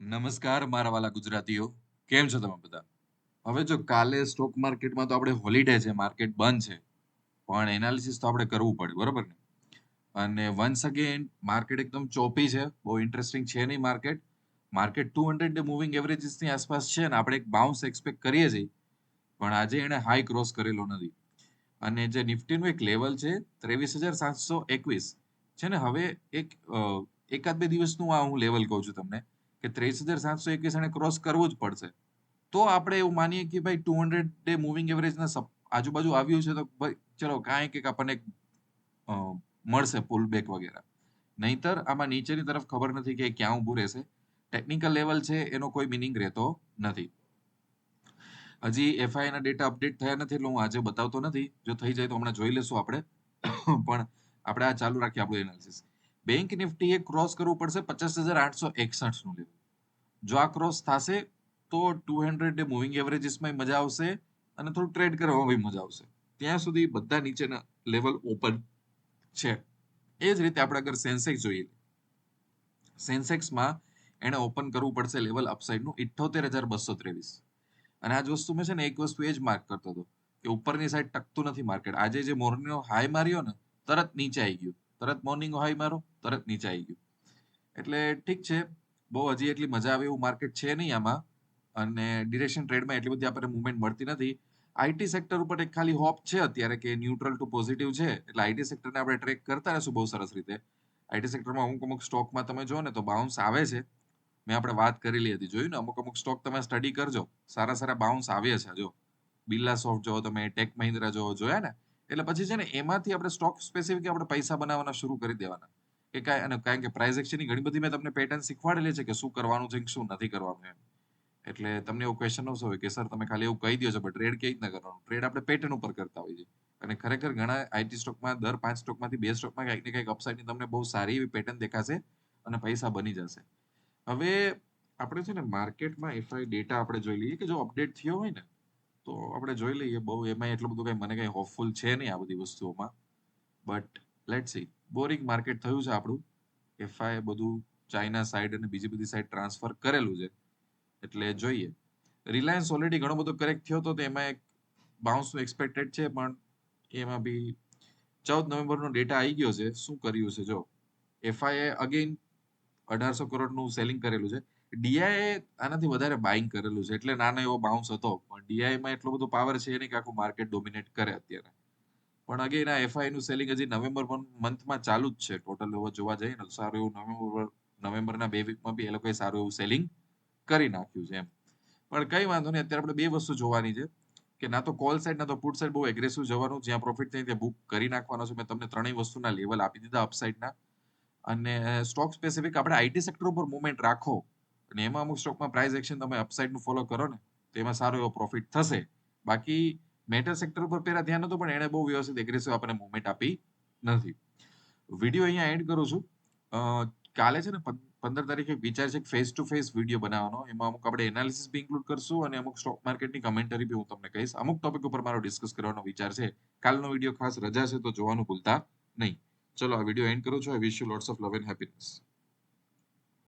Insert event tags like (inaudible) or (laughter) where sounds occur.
નમસ્કાર, મારા વાલા ગુજરાતીઓ. કેમ છો તમે બધા? હવે જો કાલે સ્ટોક માર્કેટમાં તો આપણે હોલિડે છે માર્કેટ બંધ છે. પણ એનાલિસિસ તો આપણે કરવું પડે, બરોબર ને? અને વન્સ અગેન માર્કેટ એકદમ ચોપી છે. બહુ ઇન્ટરેસ્ટિંગ છે નહીં market market two hundred day moving એવરેજીસની આસપાસ છે ને આપણે એક બાઉન્સ એક્સપેક્ટ કરીએ છીએ. પણ આજે એણે હાઈ ક્રોસ કરેલો નથી. અને જે નિફ્ટીનું એક લેવલ છે, ત્રેવીસ હજાર સાતસો એકવીસ. છે ને, હવે એક એકાદ બે દિવસનું આ હું લેવલ કહું છું તમને. કે ત્રેવીસ હજાર સાતસો એકવીસ એને ક્રોસ કરવું જ પડશે. તો આપણે એવું માનીએ કે ભાઈ ટુ હંડ્રેડ ડે મૂવિંગ એવરેજના આજુબાજુ આવ્યું છે તો ભાઈ ચલો કાંઈ કંઈક આપણને મળશે પુલ બેક વગેરે. નહીતર આમાં નીચેની તરફ ખબર નથી કે ક્યાં ઊભું રહેશે. ટેકનિકલ લેવલ છે એનો કોઈ મિનિંગ રહેતો નથી. હજી એફઆઈ ના ડેટા અપડેટ થયા નથી એટલે હું આજે બતાવતો નથી. જો થઈ જાય તો હમણાં જોઈ લેશું આપણે. (coughs) પણ આપણે આ ચાલુ રાખીએ આપણું એનાલિસિસ બેંક નિફ્ટી એ ક્રોસ કરવું પડશે પચાસ હજાર આઠસો એકસઠનું લેવલ જો આ ક્રોસ થશે, તો ટુ હંડ્રેડ ડે મૂવિંગ એવરેજીસમાં મજા આવશે અને થોડું ટ્રેડ કરવામાં બી મજા આવશે. ત્યાં સુધી બધા નીચેના લેવલ ઓપન છે. એ જ રીતે આપણે અગર સેન્સેક્સ જોઈએ, સેન્સેક્સમાં એને ઓપન કરવું પડશે લેવલ અપસાઇડનું ઇઠ્ઠોતેર હજાર બસો ત્રેવીસ. અને આ જ વસ્તુ મેં છે ને એક વસ્તુ એ જ માર્ક કરતો હતો કે ઉપરની સાઈડ ટકતું નથી માર્કેટ. આજે જે મોર્નિંગનો હાઈ માર્યો ને, તરત નીચે આવી ગયું. તરત મોર્નિંગ હાઈ મારો, તરત નીચે આવી ગયું. એટલે ઠીક છે, બહુ હજી એટલી મજા આવે એવું માર્કેટ છે નહીં આમાં. અને ડિરેક્શન ટ્રેડમાં એટલી બધી આપણને મુવમેન્ટ મળતી નથી. આઈટી સેક્ટર ઉપર એક ખાલી હોપ છે અત્યારે કે ન્યુટ્રલ ટુ પોઝિટિવ છે. એટલે આઈટી સેક્ટરને આપણે ટ્રેક કરતા રહેશું બહુ સરસ રીતે. આઈટી સેક્ટરમાં અમુક અમુક સ્ટોકમાં તમે જો ને તો બાઉન્સ આવે છે. મેં આપણે વાત કરેલી હતી, જોયું ને? અમુક અમુક સ્ટોક તમે સ્ટડી કરજો. સારા સારા બાઉન્સ આવે છે, જો. બિરલા સોફ્ટ જો તમે ટેક મહિન્દ્રા જો જોયા ને? એટલે પછી છે ને એમાંથી આપણે સ્ટોક સ્પેસિફિક આપણે પૈસા બનાવવાના શરૂ કરી દેવાના. કે કાંઈ, અને કારણ કે પ્રાઇઝ એક્શનની ઘણી બધી મેં તમને પેટર્ન શીખવાડેલી છે કે શું કરવાનું છે શું નથી કરવાનું એમ. એટલે તમને એવો ક્વેશ્ચન આવશે હોય કે, સર, તમે ખાલી એવું કહી દો છો પણ ટ્રેડ કેવી રીતના કરવાનું? ટ્રેડ આપણે પેટર્ન ઉપર કરતા હોઈએ છીએ. અને ખરેખર ઘણા આઈટી સ્ટોકમાં દર પાંચ સ્ટોકમાંથી બે સ્ટોકમાં કંઈક ને કંઈક અપસાઇડની તમને બહુ સારી એવી પેટર્ન દેખાશે અને પૈસા બની જશે. હવે આપણે છે ને માર્કેટમાં એફઆઈ ડેટા આપણે જોઈ લઈએ કે જો અપડેટ થયો હોય ને તો આપણે જોઈ લઈએ. બહુ એમાં એટલું બધું કઈ મને કઈ હોપફુલ છે નહીં આ બધી વસ્તુઓમાં. But let see boring market થયું છે આપણું. એફઆઈ બધું ચાઇના સાઈડ અને બીજી બધી સાઈડ ટ્રાન્સફર કરેલું છે. એટલે જોઈએ. રિલાયન્સ ઓલરેડી ઘણો બધો કરેક્ટ થયો હતો તો એમાં એક બાઉન્સ એક્સપેક્ટેડ છે, પણ એમાં બી ચૌદ નવેમ્બરનો ડેટા આવી ગયો છે. શું કર્યું છે? જો એફઆઈએ અગેન અઢારસો કરોડનું સેલિંગ કરેલું છે. ડીઆઈએ આનાથી વધારે બાઇંગ કરેલું છે. એટલે નાનો એવો બાઉન્સ હતો. પણ ડીઆઈમાં એટલો બધો પાવર છે નહીં કે આખું માર્કેટ ડોમિનેટ કરે અત્યારે. પણ અગેન આ એફઆઈ નું સેલિંગ હજી નવેમ્બર મંથમાં ચાલુ જ છે. ટોટલ એવો જોવા જઈએ ને તો સારું એવું નવેમ્બર, નવેમ્બરના બે વીકમાં બી એ લોકોએ સારું એવું સેલિંગ કરી નાખ્યું છે એમ. પણ કઈ વાંધો નહીં, અત્યારે આપણે બે વસ્તુ જોવાની છે. કે ના તો કોલ સાઈડ ના તો પુટ સાઈડ બહુ એગ્રેસિવ જવાનું, જ્યાં પ્રોફિટ થાય ત્યાં બુક કરી નાખવાનો છે. મેં તમને ત્રણેય વસ્તુના લેવલ આપી દીધા અપસાઈડના અને સ્ટોક સ્પેસિફિક આપણે આઈટી સેક્ટર ઉપર મુવમેન્ટ રાખો. અને એમાં અમુક સ્ટોકમાં પ્રાઇસ એક્શન તમે અપસાઇડનું ફોલો કરો ને, તો એમાં સારો એવો પ્રોફિટ થશે. બાકી મેટલ સેક્ટર ઉપર પહેલા ધ્યાન હતું પણ એણે બહુ વ્યવસ્થિત એગ્રેસિવ આપણને મુવમેન્ટ આપી નથી. વીડિયો અહીંયા એન્ડ કરું છું. કાલે છે ને પંદર તારીખે વિચાર છે ફેસ ટુ ફેસ વીડિયો બનાવવાનો. એમાં અમુક આપણે એનાલિસિસ બી ઇન્ક્લુડ કરશું અને અમુક સ્ટોક માર્કેટની કમેન્ટરી બી હું તમને કહીશ. અમુક ટોપિક ઉપર મારો ડિસ્કસ કરવાનો વિચાર છે. કાલનો વીડિયો ખાસ રજા છે, તો જોવાનું ભૂલતા નહીં. ચલો, આ વીડિયો એન્ડ કરું છું. I wish you lots of love and happiness